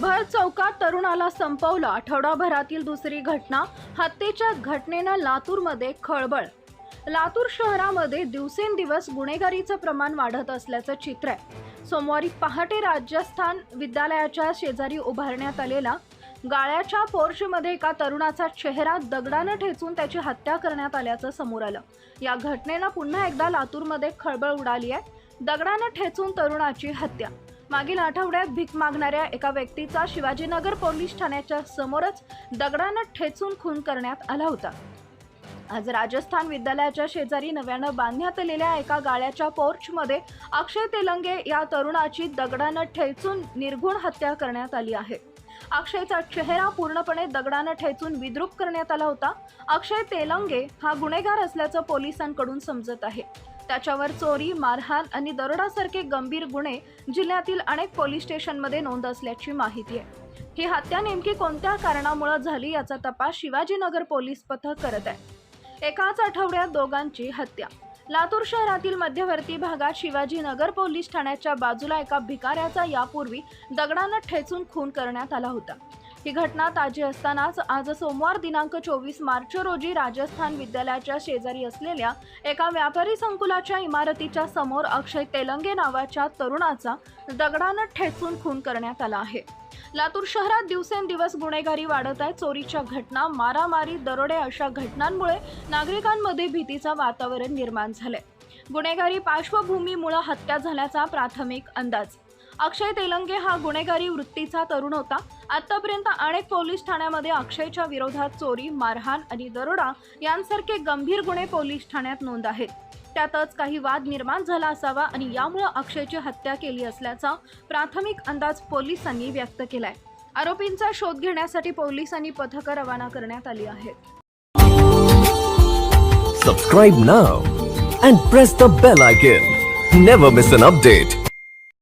भर चौकात तरुणाला संपवलं आठवडाभरातील दुसरी घटना. हत्येच्या घटनेनं लातूरमध्ये खळबळ. लातूर शहरामध्ये दिवसेंदिवस गुन्हेगारीचं प्रमाण वाढत असल्याचं चित्र आहे. सोमवारी पहाटे राजस्थान विद्यालयाच्या शेजारी उभारण्यात आलेला गाळ्याच्या पोर्शमध्ये एका तरुणाचा चेहरा दगडानं ठेचून त्याची हत्या करण्यात आल्याचं समोर आलं. या घटनेनं पुन्हा एकदा लातूरमध्ये खळबळ उडाली आहे. दगडानं ठेचून तरुणाची हत्या. मागील आठवड्यात भीक मागणाऱ्या एका व्यक्तीचा शिवाजीनगर पोलीस ठाण्याच्या समोरच दगडानं ठेचून खून करण्यात आला होता. आज राजस्थान विद्यालयाच्या शेजारी नव्यानं बांधण्यात आलेल्या एका गाळ्याच्या पोर्चमध्ये अक्षय तेलंगे या तरुणाची दगडानं ठेचून निर्घुण हत्या करण्यात आली आहे. अक्षयचा चेहरा पूर्णपणे दगडानं ठेचून विद्रूप करण्यात आला होता. अक्षय तेलंगे हा गुन्हेगार असल्याचं पोलिसांकडून समजत आहे. त्याच्यावर चोरी मारहाण आणि दरोडासारखे गंभीर गुन्हे जिल्ह्यातील अनेक पोलीस स्टेशनमध्ये नोंद असल्याची माहिती आहे. ही हत्या नेमकी कोणत्या कारणामुळे झाली याचा तपास शिवाजीनगर पोलीस पथक करत आहे. एकाच आठवड्यात दोघांची हत्या. लातूर शहरातील मध्यवर्ती भागात शिवाजीनगर पोलीस ठाण्याच्या बाजूला एका भिकाऱ्याचा यापूर्वी दगडानं ठेचून खून करण्यात आला होता. ही घटना ताजी असतानाच आज सोमवार दिनांक चोवीस मार्च रोजी राजस्थान विद्यालयाच्या शेजारी असलेल्या एका व्यापारी संकुलाच्या इमारतीच्या समोर अक्षय तेलंगे नावाच्या तरुणाचा दगडानं ठेचून खून करण्यात आला आहे. लातूर शहरात दिवसेंदिवस गुन्हेगारी वाढत आहे. चोरीच्या घटना मारामारी दरोडे अशा घटनांमुळे नागरिकांमध्ये भीतीचं वातावरण निर्माण झालंय. गुन्हेगारी पार्श्वभूमीमुळे हत्या झाल्याचा प्राथमिक अंदाज. अक्षय तेलंगे हा गुन्हेगारी वृत्तीचा तरुण होता आतापर्यंत अनेक पोलीस ठाण्यामध्ये अक्षयच्या विरोधात चोरी मारहाण आणि दरोडा यांसारखे गंभीर गुन्हे पोलीस ठाण्यात नोंद आहेत त्यातच काही वाद निर्माण झाला असावा आणि यामुळे अक्षयची हत्या केली असल्याचा प्राथमिक अंदाज पोलिसांनी व्यक्त केलाय आरोपींचा शोध घेण्यासाठी पोलिसांनी पथकं रवाना करण्यात आली आहेत Subscribe now and press the bell icon. Never miss an update.